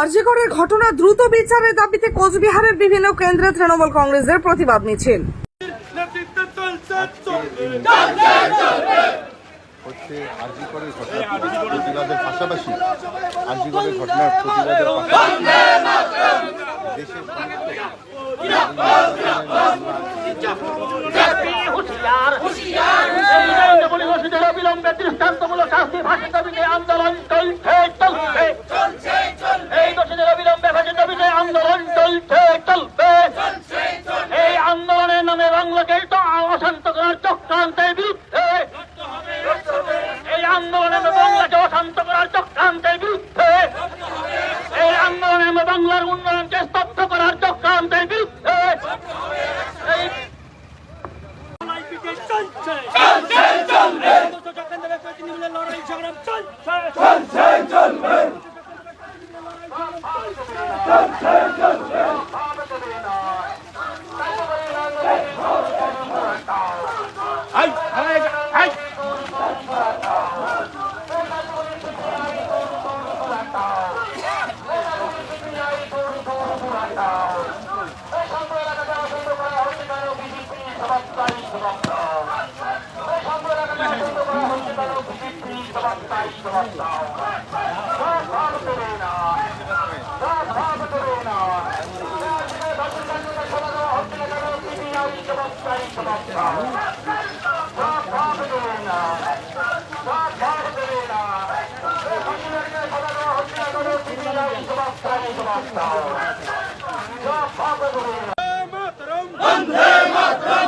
আরজিকরের ঘটনা দ্রুত বিচারের দাবিতে কোচবিহারের বিভিন্ন কেন্দ্রে তৃণমূল কংগ্রেসের প্রতিবাদ মিছিল। ya está Vande Mataram!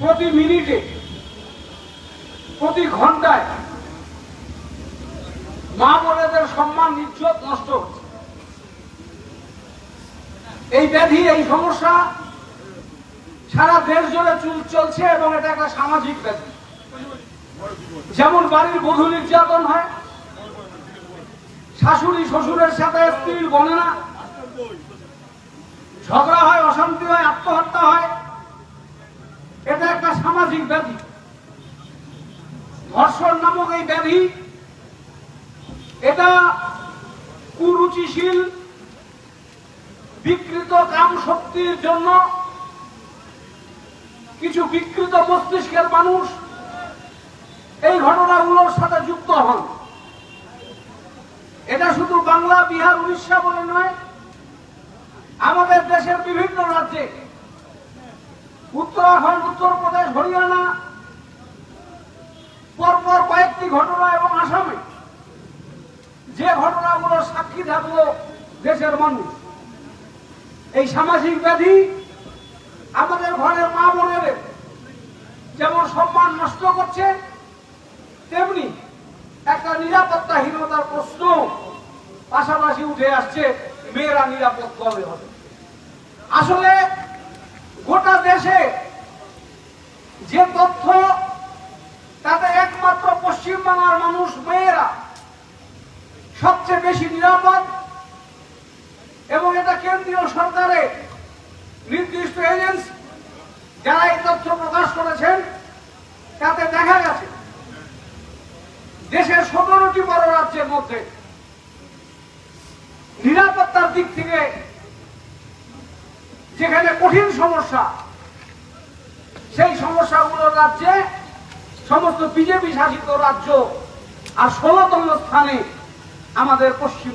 প্রতি মিনিটে প্রতি ঘন্টায় মা বোনেদের সম্মান ইজ্জত নষ্ট হচ্ছে। এই ব্যাধি, এই সমস্যা সারা দেশ জুড়ে চুল চলছে এবং এটা একটা সামাজিক ব্যাধি। যেমন বাড়ির বধূ নির্যাতন হয়, শাশুড়ি শ্বশুরের সাথে স্ত্রীর বনে না ঝগড়া হয়, অশান্তি হয়, আত্মহত্যা হয়, এটা একটা সামাজিক ব্যাধি। ধর্ষণ নামক এই ব্যাধি, এটা কুরুচিশীল বিকৃত কাম শক্তির জন্য কিছু বিকৃত মস্তিষ্কের মানুষ এই ঘটনাগুলোর সাথে যুক্ত হন। এটা শুধু বাংলা, বিহার, উড়িষ্যা বলে নয়, আমাদের দেশের বিভিন্ন রাজ্যে। উত্তরাখণ্ড, উত্তরপ্রদেশ, হরিয়ানা, পরপর কয়েকটি ঘটনা এবং আসামে যে ঘটনাগুলোর সাক্ষী থাকল দেশের মানুষ। এই সামাজিক ব্যাধি আমাদের ঘরের মা বোনের যেমন সম্মান নষ্ট করছে, তেমনি একটা নিরাপত্তাহীনতার প্রশ্ন পাশাপাশি উঠে আসছে, মেয়েরা নিরাপদ কবে হবে? আসলে গোটা দেশে যে তথ্য তাতে একমাত্র পশ্চিমবাংলার মানুষ মেয়েরা সবচেয়ে বেশি নিরাপদ কেন্দ্রীয় সরকারের নির্দিষ্ট এজেন্সি যারা এই তথ্য প্রকাশ করেছেন, তাতে দেখা গেছে, দেশের সতেরোটি বড় রাজ্যের মধ্যে নিরাপত্তার দিক থেকে যেখানে কঠিন সমস্যা, সেই সমস্যাগুলোর রাজ্যে সমস্ত বিজেপি শাসিত রাজ্য আর ষোলতম স্থানে আমাদের পশ্চিম